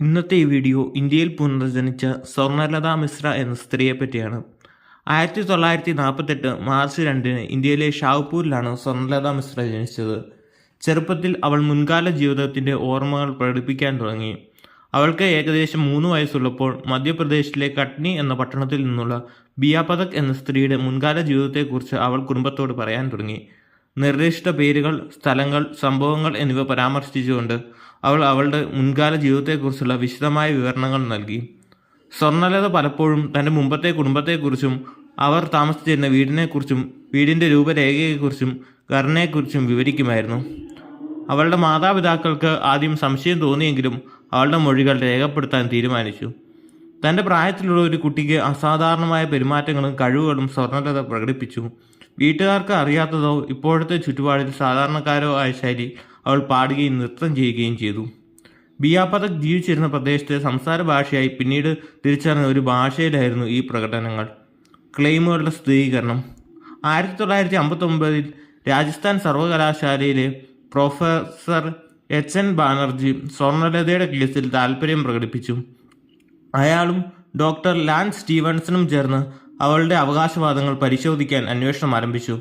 ഇന്നത്തെ ഈ വീഡിയോ ഇന്ത്യയിൽ പുനർജനിച്ച സ്വർണലത മിശ്ര എന്ന സ്ത്രീയെ പറ്റിയാണ് ആയിരത്തി തൊള്ളായിരത്തി നാൽപ്പത്തെട്ട് മാർച്ച് രണ്ടിന് ഇന്ത്യയിലെ ഷാഹ്പൂരിലാണ് സ്വർണലത മിശ്ര ജനിച്ചത്. ചെറുപ്പത്തിൽ അവൾ മുൻകാല ജീവിതത്തിന്റെ ഓർമ്മകൾ പ്രകടിപ്പിക്കാൻ തുടങ്ങി. അവൾക്ക് ഏകദേശം മൂന്ന് വയസ്സുള്ളപ്പോൾ മധ്യപ്രദേശിലെ കട്നി എന്ന പട്ടണത്തിൽ നിന്നുള്ള ബിയാപതക് എന്ന സ്ത്രീയുടെ മുൻകാല ജീവിതത്തെക്കുറിച്ച് അവൾ കുടുംബത്തോട് പറയാൻ തുടങ്ങി. നിർദ്ദിഷ്ട പേരുകൾ സ്ഥലങ്ങൾ സംഭവങ്ങൾ എന്നിവ പരാമർശിച്ചുകൊണ്ട് അവൾ അവളുടെ മുൻകാല ജീവിതത്തെക്കുറിച്ചുള്ള വിശദമായ വിവരണങ്ങൾ നൽകി. സ്വർണലത പലപ്പോഴും തന്റെ മുമ്പത്തെ കുടുംബത്തെക്കുറിച്ചും അവർ താമസിച്ചിരുന്ന വീടിനെക്കുറിച്ചും വീടിന്റെ രൂപരേഖയെക്കുറിച്ചും ഘടനയെക്കുറിച്ചും വിവരിക്കുമായിരുന്നു. അവളുടെ മാതാപിതാക്കൾക്ക് ആദ്യം സംശയം തോന്നിയെങ്കിലും അവളുടെ മൊഴികൾ രേഖപ്പെടുത്താൻ തീരുമാനിച്ചു. തന്റെ പ്രായത്തിലുള്ള ഒരു കുട്ടിക്ക് അസാധാരണമായ പെരുമാറ്റങ്ങളും കഴിവുകളും സ്വർണലത പ്രകടിപ്പിച്ചു. വീട്ടുകാർക്ക് അറിയാത്തതോ ഇപ്പോഴത്തെ ചുറ്റുപാടിൽ സാധാരണക്കാരോ ആയ ശൈലി അവൾ പാടുകയും നൃത്തം ചെയ്യുകയും ചെയ്തു. ബിയാപതക് ജീവിച്ചിരുന്ന പ്രദേശത്തെ സംസാര ഭാഷയായി പിന്നീട് തിരിച്ചറിഞ്ഞ ഒരു ഭാഷയിലായിരുന്നു ഈ പ്രകടനങ്ങൾ. ക്ലെയിമുകളുടെ സ്ഥിരീകരണം. ആയിരത്തി തൊള്ളായിരത്തി അമ്പത്തൊമ്പതിൽ രാജസ്ഥാൻ സർവകലാശാലയിലെ പ്രൊഫസർ എച്ച് എൻ ബാനർജി സ്വർണലതയുടെ കേസിൽ താൽപ്പര്യം പ്രകടിപ്പിച്ചു. അയാളും ഡോക്ടർ ലാൻ സ്റ്റീവൻസണും ചേർന്ന് അവളുടെ അവകാശവാദങ്ങൾ പരിശോധിക്കാൻ അന്വേഷണം ആരംഭിച്ചു.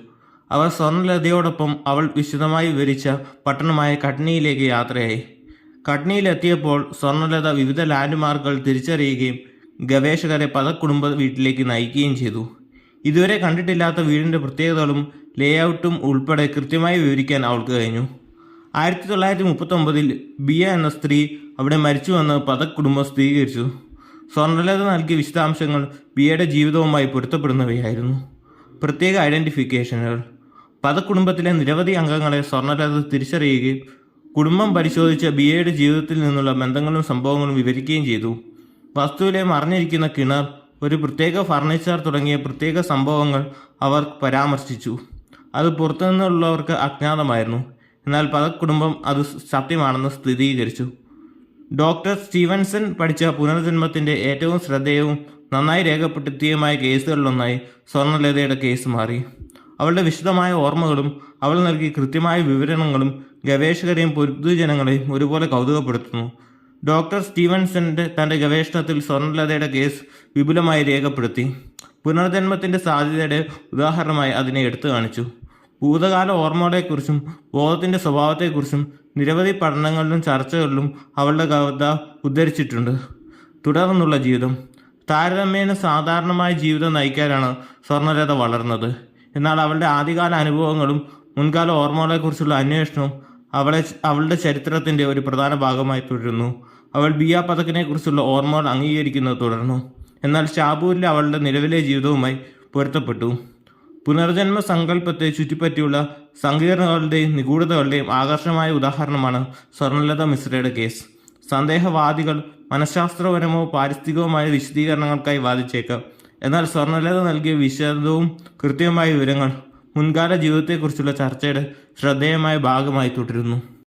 അവർ സ്വർണലതയോടൊപ്പം അവൾ വിശദമായി വിവരിച്ച പട്ടണമായ കട്നിയിലേക്ക് യാത്രയായി. കട്നിയിലെത്തിയപ്പോൾ സ്വർണലത വിവിധ ലാൻഡ്മാർക്കുകൾ തിരിച്ചറിയുകയും ഗവേഷകരെ പല കുടുംബ വീട്ടിലേക്ക് നയിക്കുകയും ചെയ്തു. ഇതുവരെ കണ്ടിട്ടില്ലാത്ത വീടിന്റെ പ്രത്യേകതകളും ലേഔട്ടും ഉൾപ്പെടെ കൃത്യമായി വിവരിക്കാൻ അവൾക്ക് കഴിഞ്ഞു. ആയിരത്തി തൊള്ളായിരത്തി മുപ്പത്തൊമ്പതിൽ ബിയ എന്ന സ്ത്രീ അവിടെ മരിച്ചുവെന്ന് പതക് കുടുംബം സ്ഥിരീകരിച്ചു. സ്വർണലത നൽകിയ വിശദാംശങ്ങൾ ബിയുടെ ജീവിതവുമായി പൊരുത്തപ്പെടുന്നവയായിരുന്നു. പ്രത്യേക ഐഡന്റിഫിക്കേഷനുകൾ. പദകുടുംബത്തിലെ നിരവധി അംഗങ്ങളെ സ്വർണലത തിരിച്ചറിയുകയും കുടുംബം പരിശോധിച്ച ബിയയുടെ ജീവിതത്തിൽ നിന്നുള്ള ബന്ധങ്ങളും സംഭവങ്ങളും വിവരിക്കുകയും ചെയ്തു. വസ്തുവിലെ മറിഞ്ഞിരിക്കുന്ന കിണർ ഒരു പ്രത്യേക ഫർണിച്ചർ തുടങ്ങിയ പ്രത്യേക സംഭവങ്ങൾ അവർ പരാമർശിച്ചു. അത് പുറത്തുനിന്നുള്ളവർക്ക് അജ്ഞാതമായിരുന്നു. എന്നാൽ പദക്കുടുംബം അത് സത്യമാണെന്ന് സ്ഥിരീകരിച്ചു. ഡോക്ടർ സ്റ്റീവൻസൺ പഠിച്ച പുനർജന്മത്തിന്റെ ഏറ്റവും ശ്രദ്ധേയവും നന്നായി രേഖപ്പെടുത്തിയതുമായ കേസുകളിലൊന്നായി സ്വർണലതയുടെ കേസ് മാറി. അവളുടെ വിശദമായ ഓർമ്മകളും അവൾ നൽകിയ കൃത്യമായ വിവരണങ്ങളും ഗവേഷകരെയും പൊതുജനങ്ങളെയും ഒരുപോലെ കൗതുകപ്പെടുത്തുന്നു. ഡോക്ടർ സ്റ്റീവൻസന്റെ തന്റെ ഗവേഷണത്തിൽ സ്വർണലതയുടെ കേസ് വിപുലമായി രേഖപ്പെടുത്തി. പുനർജന്മത്തിന്റെ സാധ്യതയുടെ ഉദാഹരണമായി അതിനെ എടുത്തു കാണിച്ചു. ഭൂതകാല ഓർമ്മകളെക്കുറിച്ചും ബോധത്തിന്റെ സ്വഭാവത്തെക്കുറിച്ചും നിരവധി പഠനങ്ങളിലും ചർച്ചകളിലും അവളുടെ കവിത ഉദ്ധരിച്ചിട്ടുണ്ട്. തുടർന്നുള്ള ജീവിതം. താരതമ്യേന സാധാരണമായ ജീവിതം നയിക്കാനാണ് സ്വർണരഥ വളർന്നത്. എന്നാൽ അവളുടെ ആദ്യകാല അനുഭവങ്ങളും മുൻകാല ഓർമ്മകളെക്കുറിച്ചുള്ള അന്വേഷണവും അവളെ അവളുടെ ചരിത്രത്തിന്റെ ഒരു പ്രധാന ഭാഗമായി തുടരുന്നു. അവൾ ബിയ പതക്കിനെക്കുറിച്ചുള്ള ഓർമ്മകൾ അംഗീകരിക്കുന്നത് തുടർന്നു. എന്നാൽ ഷാബൂരിലെ അവളുടെ നിലവിലെ ജീവിതവുമായി പൊരുത്തപ്പെട്ടു. പുനർജന്മ സങ്കല്പത്തെ ചുറ്റിപ്പറ്റിയുള്ള സങ്കീർണതകളുടെയും നിഗൂഢതകളുടെയും ആകർഷമായ ഉദാഹരണമാണ് സ്വർണലത മിശ്രയുടെ കേസ്. സന്ദേഹവാദികൾ മനഃശാസ്ത്രപരമോ പാരിസ്ഥിതികവുമായ വിശദീകരണങ്ങൾക്കായി വാദിച്ചേക്കാം. എന്നാൽ സ്വർണലത നൽകിയ വിശദവും കൃത്യവുമായ വിവരങ്ങൾ മുൻകാല ജീവിതത്തെക്കുറിച്ചുള്ള ചർച്ചയുടെ ശ്രദ്ധേയമായ ഭാഗമായി തുടരുന്നു.